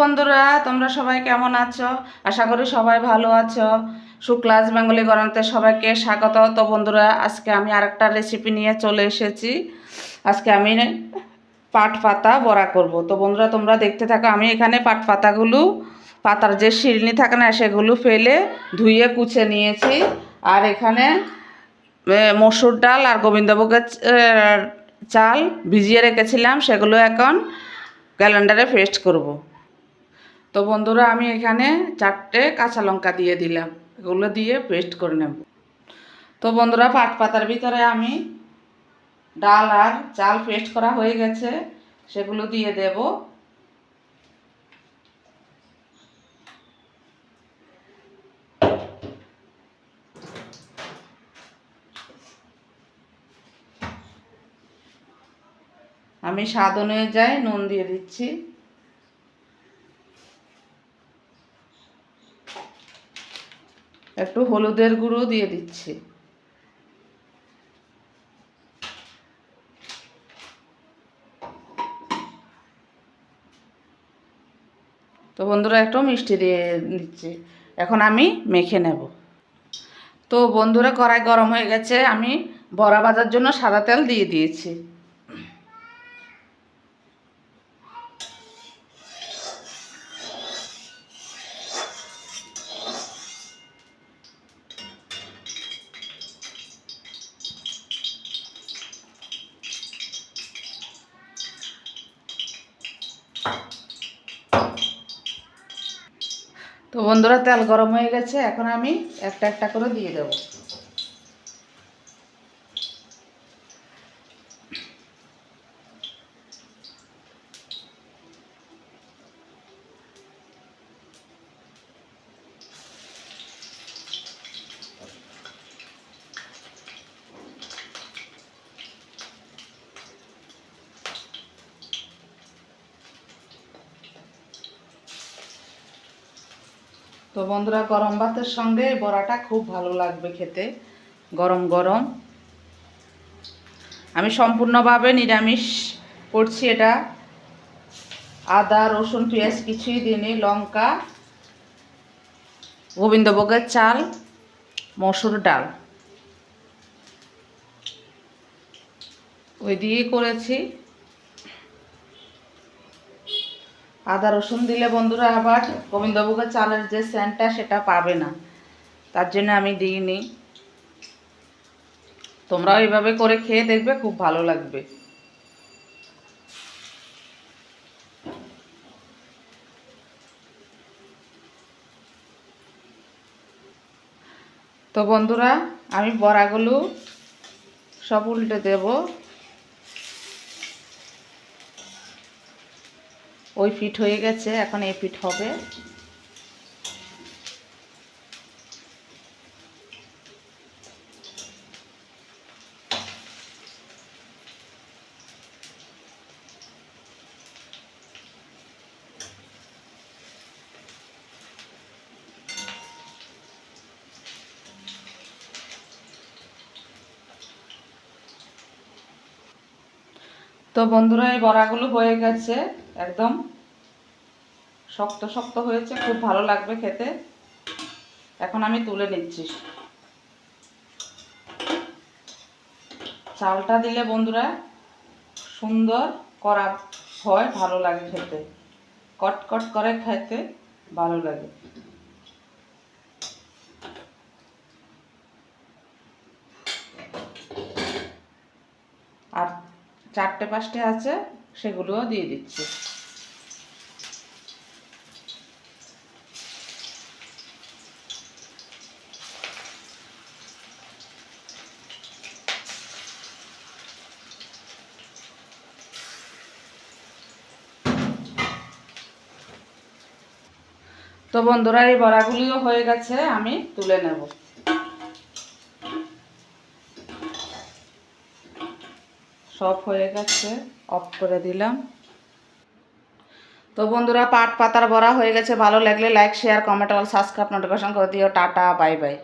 বন্ধুরা, তোমরা সবাই কেমন আছো? আশা করি সবাই ভালো আছো। শুক্লাস বেঙ্গলি গরমতে সবাইকে স্বাগত। তো বন্ধুরা, আজকে আমি আরেকটা রেসিপি নিয়ে চলে এসেছি। আজকে আমি পাট পাতা বড়া করব। তো বন্ধুরা, তোমরা দেখতে থাকো, আমি এখানে পাট পাতাগুলো, পাতার যে শিরনি থাকে না, সেগুলো ফেলে ধুয়ে কুচে নিয়েছি। আর এখানে মসুর ডাল আর গোবিন্দভোগের চাল ভিজিয়ে রেখেছিলাম, সেগুলো এখন ক্যালেন্ডারে পেস্ট করব। তো বন্ধুরা, আমি এখানে চারটে কাঁচা লঙ্কা দিয়ে দিলাম। এগুলো দিয়ে পেস্ট করে নেব। তো বন্ধুরা, পাট পাতার ভিতরে আমি ডাল আর চাল পেস্ট করা হয়ে গেছে। সেগুলো দিয়ে দেব। আমি স্বাদ অনুযায়ী নুন দিয়ে দিচ্ছি। একটু হলুদের গুঁড়ো দিয়ে দিচ্ছি। তো বন্ধুরা, একটু মিষ্টি দিয়ে দিচ্ছি। এখন আমি মেখে নেব। তো বন্ধুরা, কড়াই গরম হয়ে গেছে। আমি বড়া ভাজার জন্য সাদা তেল দিয়ে দিয়েছি। তো বন্ধুরা তেল গরম হয়ে গেছে। এখন আমি একটা একটা করে দিয়ে দেবো। তো বন্ধুরা, গরম ভাতের সঙ্গে বড়াটা খুব ভালো লাগবে খেতে। গরম গরম। আমি সম্পূর্ণভাবে নিরামিষ করছি এটা। আদা, রসুন, পেঁয়াজ কিছুই দিইনি, লঙ্কা, গোবিন্দভোগের চাল, মসুর ডাল। ওই দিয়েই করেছি। আদা রসুন দিলে বন্ধুরা আবার গোবিন্দভোগের চালের যে স্যান্টটা সেটা পাবে না। তার জন্য আমি দিইনি। তোমরাও এইভাবে করে খেয়ে দেখবে, খুব ভালো লাগবে। তো বন্ধুরা, আমি বড়াগুলো সব উল্টে দেবো। ওই ফিট হয়ে গেছে এখন এই ফিট হবে। তো বন্ধুরা এই বড়াগুলো হয়ে গেছে। একদম শক্ত শক্ত হয়েছে, খুব ভালো লাগবে খেতে। এখন আমি তুলে নিচ্ছি। চালটা দিলে বন্ধুরা সুন্দর করা হয়, ভালো লাগে খেতে। কট কট করে খেতে ভালো লাগে। আর চারটে পাঁচটে আছে। সেগুলোও দিয়ে দিচ্ছি। তো বন্ধুরা এই বড়াগুলিও হয়ে গেছে আমি তুলে নেব। সব হয়ে গেছে অফ করে দিলাম। তো বন্ধুরা, পাট পাতার ভরা হয়ে গেছে। ভালো লাগলে লাইক শেয়ার কমেন্ট আর সাবস্ক্রাইব নোটিফিকেশন করে দিও। Tata bye bye